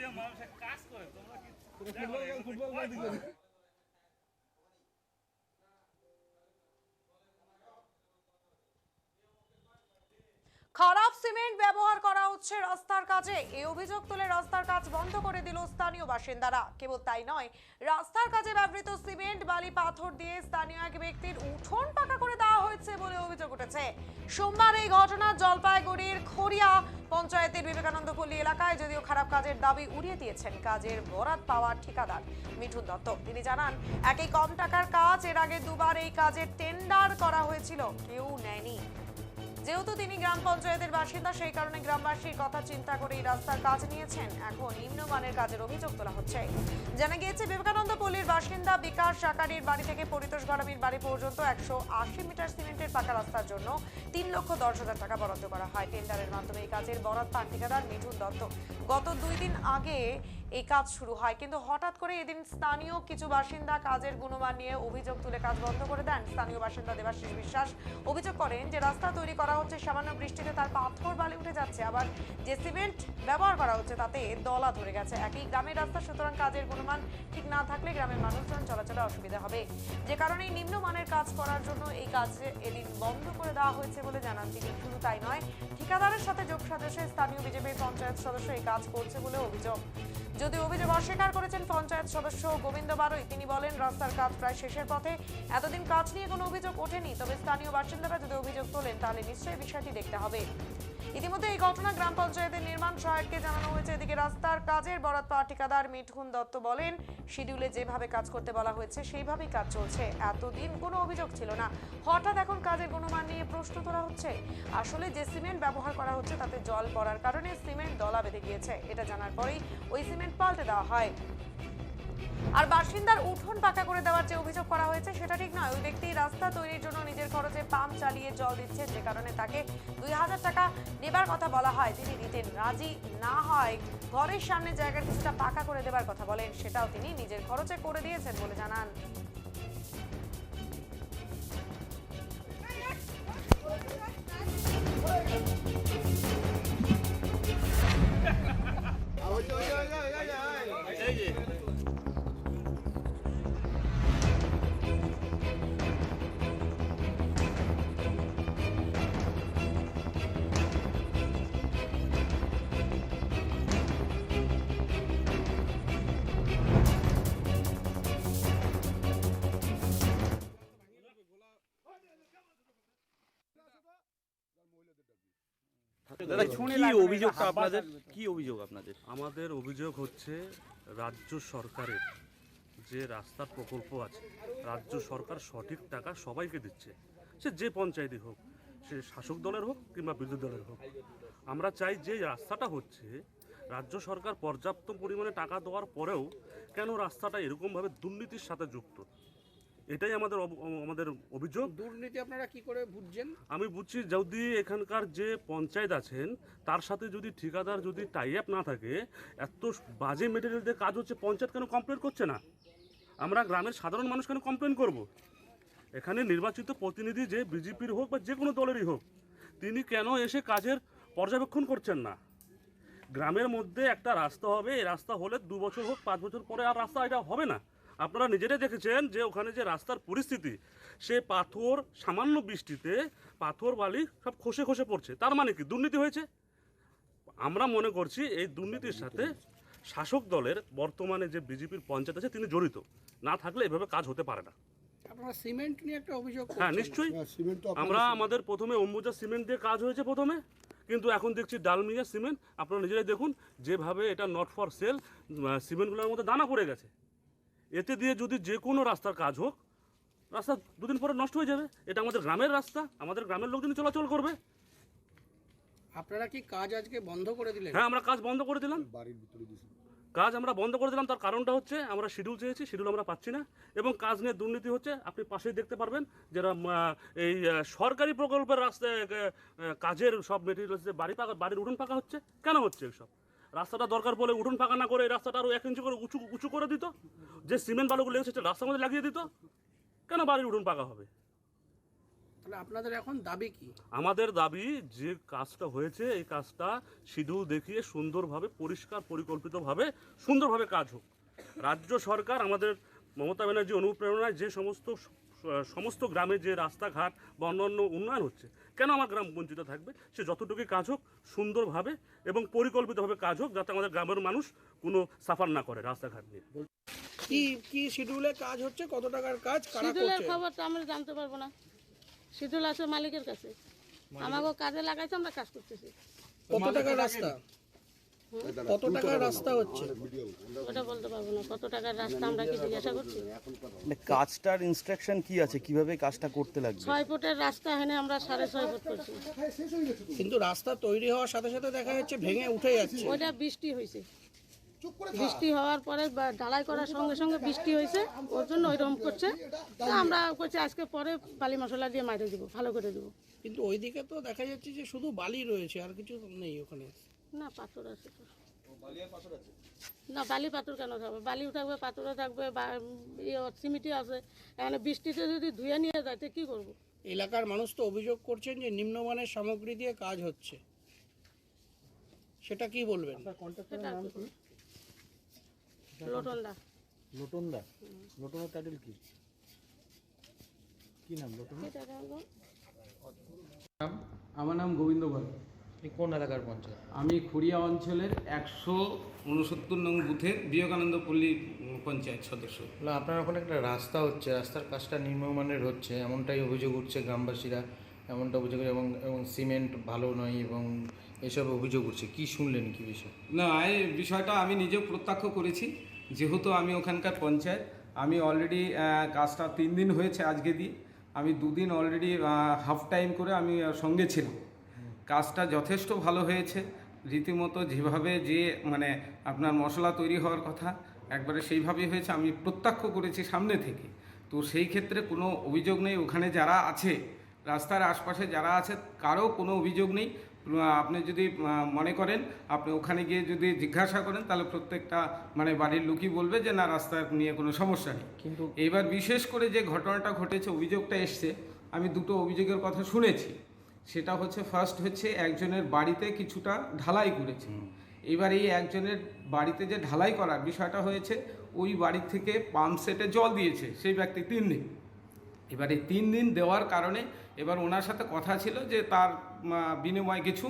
দিয়ে মানুষের কাজ করে তোমরা কি ফুটবল সিমেন্ট ব্যবহার করা হচ্ছে রাস্তার কাজে। এই অভিযোগ তুলে রাস্তার কাজ বন্ধ করে দিল স্থানীয় বাসিন্দারা। কেবল তাই নয়, রাস্তার কাজে ব্যবহৃত সিমেন্ট, বালি, পাথর দিয়ে স্থানীয় এক ব্যক্তির উঠোন পাকা করে দেওয়া হয়েছে বলে অভিযোগ উঠেছে। সোমবার এই ঘটনা জলপাইগুড়ির খড়িয়া পঞ্চায়েতের বিবেকানন্দ পল্লী এলাকায় যদিও খারাপ কাজের দাবি উড়িয়ে দিয়েছেন, কাজের বরাত পাওয়ার ঠিকাদার মিঠুন দত্ত। তিনি জানান, একই কম টাকার কাজ, এর আগে দুবার এই কাজের টেন্ডার করা হয়েছিল, কেউ নেয়নি। যেহেতু তিনি গ্রাম পঞ্চায়েতের বাসিন্দা, সেই কারণে গ্রামবাসীর কথা চিন্তা করে এই রাস্তার কাজ নিয়েছেন। এখন নিম্নমানের কাজের অভিযোগ তোলা হচ্ছে। জানা গিয়েছে, বিবেকানন্দ পল্লীর বাসিন্দা বিকাশ সাকারির বাড়ি থেকে পরিতোষ গরমের বাড়ি পর্যন্ত একশো আশি মিটার সিমেন্টের পাকা রাস্তার জন্য তিন লক্ষ দশ হাজার টাকা বরাদ্দ করা হয়। টেন্ডারের মাধ্যমে এই কাজের বরাদ পান ঠিকাদার মিঠুন দত্ত। গত দুই দিন আগে এই কাজ শুরু হয়। কিন্তু হঠাৎ করে এদিন স্থানীয় কিছু বাসিন্দা কাজের গুণমান নিয়ে অভিযোগ তুলে কাজ বন্ধ করে দেন। স্থানীয় বাসিন্দা দেবাশিস বিশ্বাস অভিযোগ করেন যে, রাস্তা তৈরি করা হচ্ছে, সামান্য বৃষ্টিতে তার পাথর বালি উঠে যাচ্ছে। আবার যে সিমেন্ট ব্যবহার করা হচ্ছে, তাতে দলা ধরে গেছে। একই গ্রামের রাস্তা, সুতরাং কাজের গুণমান ঠিক না থাকলে গ্রামের মানুষজন চলাচলে অসুবিধা হবে। যে কারণে নিম্নমানের কাজ করার জন্য এই কাজ এদিন বন্ধ করে দেওয়া হয়েছে বলে জানান তিনি। শুধু তাই নয়, ঠিকাদারের সাথে যোগ সাজসে স্থানীয় বিজেপির পঞ্চায়েত সদস্য এই কাজ করছে বলে অভিযোগ। যদি অভিযোগ অস্বীকার করেছেন পঞ্চায়েত সদস্য গোবিন্দ বারই। তিনি বলেন, রাস্তার কাজ প্রায় শেষের পথে। এতদিন কাজ নিয়ে কোনো অভিযোগ ওঠেনি, তবে স্থানীয় বাসিন্দারা যদি অভিযোগ তোলেন, তাহলে নিশ্চয়ই বিষয়টি দেখতে হবে। ইতিমধ্যে এই ঘটনা গ্রাম পঞ্চায়েতের নির্মাণ সহায়ককে জানানো হয়েছে। এদিকে রাস্তার কাজের বরাত পাওয়া ঠিকাদার মিঠুন দত্ত বলেন, শিডিউলে যেভাবে কাজ করতে বলা হয়েছে, সেইভাবেই কাজ চলছে। এতদিন কোনো অভিযোগ ছিল না। হঠাৎ এখন কাজের গুণমান নিয়ে প্রশ্ন তোলা হচ্ছে। আসলে যে সিমেন্ট ব্যবহার করা হচ্ছে, তাতে জল পড়ার কারণে সিমেন্ট দলা বেঁধে গিয়েছে। এটা জানার পরেই ওই সিমেন্ট পাল্টে দেওয়া হয়। আর বাসিন্দার উঠোন পাকা করে দেওয়ার যে অভিযোগ করা হয়েছে, সেটা ঠিক নয়। ওই ব্যক্তি রাস্তা তৈরির জন্য নিজের খরচে পাম্প চালিয়ে জল দিচ্ছে, যে কারণে তাকে দুই হাজার টাকা নেবার কথা বলা হয়। তিনি দিতে রাজি না হয় ঘরের সামনে জায়গার কিছুটা পাকা করে দেবার কথা বলেন, সেটাও তিনি নিজের খরচে করে দিয়েছেন বলে জানান। দাদা কি অভিযোগটা আপনাদের? কি অভিযোগ আপনাদের? আমাদের অভিযোগ হচ্ছে রাজ্য সরকারের যে রাস্তার প্রকল্প আছে রাজ্য সরকার সঠিক টাকা সবাইকে দিচ্ছে। সে যে পঞ্চায়েতই হোক সে শাসক দলের হোক কিংবা বিরোধী দলের হোক আমরা চাই যে রাস্তাটা হচ্ছে রাজ্য সরকার পর্যাপ্ত পরিমাণে টাকা দেওয়ার পরেও কেন রাস্তাটা এরকমভাবে দুর্নীতির সাথে যুক্ত? এটাই আমাদের আমাদের অভিযোগ। দুর্নীতি আপনারা কি করে বুঝছেন? আমি বুঝছি যদি এখানকার যে পঞ্চায়েত আছেন তার সাথে যদি ঠিকাদার যদি টাই আপ না থাকে এত বাজে মেটেরিয়াল দিয়ে কাজ হচ্ছে পঞ্চায়েত কেন কমপ্লেন করছে না? আমরা গ্রামের সাধারণ মানুষ কেন কমপ্লেন করব? এখানে নির্বাচিত প্রতিনিধি যে বিজেপির হোক বা যে কোনো দলেরই হোক তিনি কেন এসে কাজের পর্যবেক্ষণ করছেন না? গ্রামের মধ্যে একটা রাস্তা হবে এই রাস্তা হলে দু বছর হোক পাঁচ বছর পরে আর রাস্তা এটা হবে না। আপনারা নিজেরাই দেখেছেন যে ওখানে যে রাস্তার পরিস্থিতি সে পাথর সামান্য বৃষ্টিতে পাথর বালি সব খসে খসে পড়ছে। তার মানে কি? দুর্নীতি হয়েছে? আমরা মনে করছি এই দুর্নীতির সাথে শাসক দলের বর্তমানে যে বিজেপির পঞ্চায়েত আছে তিনি জড়িত। না থাকলে এভাবে কাজ হতে পারে না। আপনারা সিমেন্ট নিয়ে একটা অভিযোগ হ্যাঁ নিশ্চয়ই। আমরা আমাদের প্রথমে অম্বুজা সিমেন্ট দিয়ে কাজ হয়েছে প্রথমে কিন্তু এখন দেখছি ডালমিয়া সিমেন্ট। আপনারা নিজেরাই দেখুন যেভাবে এটা নট ফর সেল সিমেন্টগুলোর মধ্যে দানা পড়ে গেছে। এতে দিয়ে যদি যে কোনো রাস্তার কাজ হোক রাস্তা দুদিন পরে নষ্ট হয়ে যাবে। এটা আমাদের গ্রামের রাস্তা আমাদের গ্রামের লোকজন চলাচল করবে। আপনারা কি কাজ আজকে বন্ধ করে দিলেন? হ্যাঁ আমরা কাজ বন্ধ করে দিলাম। বাড়ির ভিতরে কাজ আমরা বন্ধ করে দিলাম তার কারণটা হচ্ছে আমরা শিডিউল চেয়েছি শিডিউল আমরা পাচ্ছি না। এবং কাজ নিয়ে দুর্নীতি হচ্ছে আপনি পাশেই দেখতে পারবেন যারা এই সরকারি প্রকল্পের রাস্তায় কাজের সব মেটেরিয়ালস বাড়ি পাকা বাড়ির উঠোন পাকা হচ্ছে কেন হচ্ছে এসব? রাস্তাটা দরকার পড়লে উঠোন পাকা না করে রাস্তাটা আরও এক ইঞ্চি করে উঁচু উঁচু করে দিত। যে সিমেন্ট বালুগুলো লেগেছে সেটা রাস্তার মধ্যে লাগিয়ে দিত। কেন বাড়ির উঠুন পাকা হবে? তাহলে আপনাদের এখন দাবি কি? আমাদের দাবি যে কাজটা হয়েছে এই কাজটা শিডিউল দেখিয়ে সুন্দরভাবে পরিষ্কার পরিকল্পিতভাবে সুন্দরভাবে কাজ হোক। রাজ্য সরকার আমাদের মমতা ব্যানার্জি অনুপ্রেরণায় যে সমস্ত সমস্ত গ্রামে যে রাস্তাঘাট বা অন্যান্য উন্নয়ন হচ্ছে কেন আমার গ্রাম বঞ্চিত থাকবে? সে যতটুকুই কাজ হোক সুন্দরভাবে এবং পরিকল্পিতভাবে কাজ হোক যাতে আমাদের গ্রামের মানুষ কোনো সাফার না করে রাস্তাঘাট নিয়ে। কি কি শিডিউলে কাজ হচ্ছে? কত টাকার কাজ? কারা শিডিউলের খবর তো আমরা জানতে পারব না। শিডিউল আছে মালিকের কাছে। আমাকে কাজে লাগাইছে আমরা কাজ করতেছি। কত টাকার রাস্তা? কত টাকার রাস্তা হচ্ছে? ওটা বলতে পারব না কত টাকার রাস্তা আমরা কি জিজ্ঞাসা করছি? মানে কাজটার ইনস্ট্রাকশন কি আছে? কীভাবে কাজটা করতে লাগবে? ছয় ফুটের রাস্তা হেনে আমরা সাড়ে ছয় ফুট করছি। কিন্তু রাস্তা তৈরি হওয়ার সাথে সাথে দেখা যাচ্ছে ভেঙে উঠে যাচ্ছে। ওইটা বৃষ্টি হয়েছে। বৃষ্টি হওয়ার পরে বা ঢালাই করার সঙ্গে সঙ্গে বৃষ্টি হয়েছে ওর জন্য ওইরকম করছে। তা আমরা করছি আজকে পরে বালি মশলা দিয়ে মাইরে দিব ভালো করে দিব। কিন্তু ওইদিকে তো দেখা যাচ্ছে যে শুধু বালি রয়েছে আর কিছু নেই ওখানে। না পাথর আছে তো। না বালি পাথর কেন থাকবে বালি থাকবে পাথরও থাকবে বা ইয়ে সিমিটি আছে। এখানে বৃষ্টিতে যদি ধুয়ে নিয়ে যায় তো কী করব? এলাকার মানুষ তো অভিযোগ করছেন যে নিম্নমানের সামগ্রী দিয়ে কাজ হচ্ছে। সেটা কি বলবেন? সেটা লোটনদা। লোটনদা? লোটনের টাইটেল কি? কি নাম লোটন? আমার নাম গোবিন্দ পাল। কোন এলাকার পঞ্চায়েত? আমি খুড়িয়া অঞ্চলের একশো উনসত্তর নং বুথের বিবেকানন্দ পল্লী পঞ্চায়েত সদস্য। না আপনার ওখানে একটা রাস্তা হচ্ছে রাস্তার কাজটা নিম্নমানের হচ্ছে এমনটাই অভিযোগ উঠছে গ্রামবাসীরা এমনটা অভিযোগ এবং এবং সিমেন্ট ভালো নয় এবং এসব অভিযোগ উঠছে। কি শুনলেন কি বিষয়? না এই বিষয়টা আমি নিজেও প্রত্যক্ষ করেছি যেহেতু আমি ওখানকার পঞ্চায়েত আমি অলরেডি কাজটা তিন দিন হয়েছে আজকে দিয়ে আমি দুদিন অলরেডি হাফ টাইম করে আমি সঙ্গে ছিলাম। কাজটা যথেষ্ট ভালো হয়েছে। রীতিমতো যেভাবে যে মানে আপনার মশলা তৈরি হওয়ার কথা একবারে সেইভাবেই হয়েছে। আমি প্রত্যক্ষ করেছি সামনে থেকে। তো সেই ক্ষেত্রে কোনো অভিযোগ নেই। ওখানে যারা আছে রাস্তার আশপাশে যারা আছে কারও কোনো অভিযোগ নেই। আপনি যদি মনে করেন আপনি ওখানে গিয়ে যদি জিজ্ঞাসা করেন তাহলে প্রত্যেকটা মানে বাড়ির লোকই বলবে যে না রাস্তার নিয়ে কোনো সমস্যা নেই। কিন্তু এবার বিশেষ করে যে ঘটনাটা ঘটেছে অভিযোগটা এসছে আমি দুটো অভিযোগের কথা শুনেছি। সেটা হচ্ছে ফার্স্ট হচ্ছে একজনের বাড়িতে কিছুটা ঢালাই করেছে। এবার এই একজনের বাড়িতে যে ঢালাই করার বিষয়টা হয়েছে ওই বাড়ি থেকে পাম্প সেটে জল দিয়েছে সেই ব্যক্তি তিন দিন। এবার এই তিন দিন দেওয়ার কারণে এবার ওনার সাথে কথা ছিল যে তার বিনিময়ে কিছু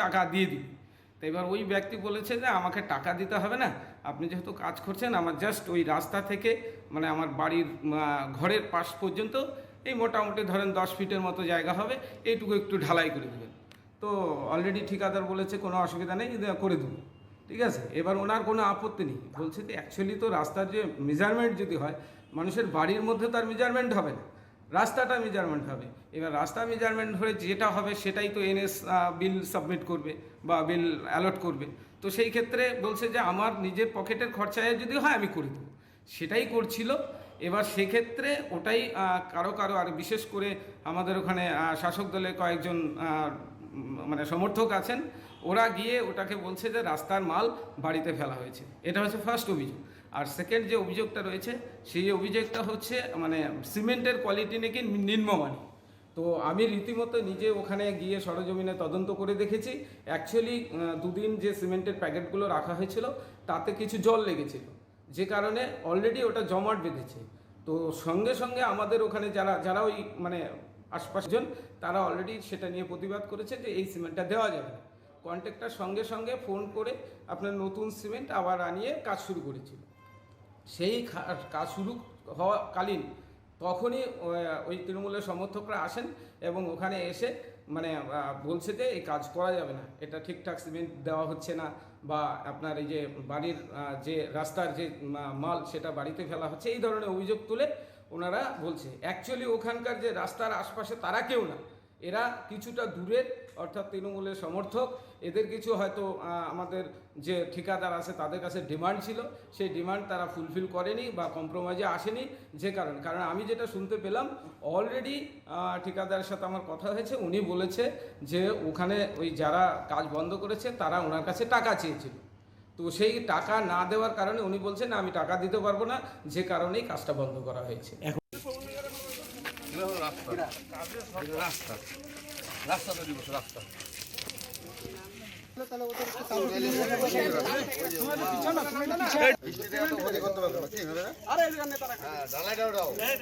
টাকা দিয়ে দিই তো এবার ওই ব্যক্তি বলেছে যে আমাকে টাকা দিতে হবে না আপনি যেহেতু কাজ করছেন আমার জাস্ট ওই রাস্তা থেকে মানে আমার বাড়ির ঘরের পাশ পর্যন্ত এই মোটামুটি ধরেন দশ ফিটের মতো জায়গা হবে, এইটুকু একটু ঢালাই করে দেবেন। তো অলরেডি ঠিকাদার বলেছে, কোনো অসুবিধা নেই করে দেবো। ঠিক আছে? এবার ওনার কোনো আপত্তি নেই। বলছে যে অ্যাকচুয়ালি তো রাস্তার যে মেজারমেন্ট যদি হয়, মানুষের বাড়ির মধ্যে তার মেজারমেন্ট হবে না। রাস্তাটা মেজারমেন্ট হবে। এবার রাস্তা মেজারমেন্ট হয়ে যেটা হবে, সেটাই তো এনএস বিল সাবমিট করবে বা বিল অ্যালট করবে। তো সেই ক্ষেত্রে বলছে যে, আমার নিজের পকেটের খরচায় যদি হয়, আমি করে দেবো। সেটাই করছিল। এবার সেক্ষেত্রে ওটাই কারও কারও, আর বিশেষ করে আমাদের ওখানে শাসক দলের কয়েকজন মানে সমর্থক আছেন, ওরা গিয়ে ওটাকে বলছে যে রাস্তার মাল বাড়িতে ফেলা হয়েছে। এটা হচ্ছে ফার্স্ট অভিযোগ। আর সেকেন্ড যে অভিযোগটা রয়েছে, সেই অভিযোগটা হচ্ছে মানে সিমেন্টের কোয়ালিটি নাকি নিম্নমানের। তো আমি রীতিমতো নিজে ওখানে গিয়ে সরজমিনে তদন্ত করে দেখেছি। অ্যাকচুয়ালি দুদিন যে সিমেন্টের প্যাকেটগুলো রাখা হয়েছিল, তাতে কিছু জল লেগেছিল। যে কারণে অলরেডি ওটা জমাট বেঁধেছে। তো সঙ্গে সঙ্গে আমাদের ওখানে যারা যারা ওই মানে আশপাশজন তারা অলরেডি সেটা নিয়ে প্রতিবাদ করেছে যে এই সিমেন্টটা দেওয়া যাবে না। কন্ট্রাক্টর সঙ্গে সঙ্গে ফোন করে আপনার নতুন সিমেন্ট আবার আনিয়ে কাজ শুরু করেছিল। সেই কাজ শুরু হওয়াকালীন তখনই ওই তৃণমূলের সমর্থকরা আসেন এবং ওখানে এসে মানে বলছে যে এই কাজ করা যাবে না, এটা ঠিকঠাক সিমেন্ট দেওয়া হচ্ছে না বা আপনার এই যে বাড়ির যে রাস্তার যে মাল সেটা বাড়িতে ফেলা হচ্ছে, এই ধরনের অভিযোগ তুলে ওনারা বলছে। অ্যাকচুয়ালি ওখানকার যে রাস্তার আশপাশে তারা কেউ না, এরা কিছুটা দূরের, অর্থাৎ তৃণমূলের সমর্থক এদের কিছু হয়তো আমাদের যে ঠিকাদার আছে তাদের কাছে ডিমান্ড ছিল সেই ডিমান্ড তারা ফুলফিল করেনি বা কম্প্রোমাইজে আসেনি যে কারণ। কারণ আমি যেটা শুনতে পেলাম অলরেডি ঠিকাদারের সাথে আমার কথা হয়েছে উনি বলেছে যে ওখানে ওই যারা কাজ বন্ধ করেছে তারা ওনার কাছে টাকা চেয়েছিল। তো সেই টাকা না দেওয়ার কারণে উনি বলছেন আমি টাকা দিতে পারব না। যে কারণেই কাজটা বন্ধ করা হয়েছে। আরে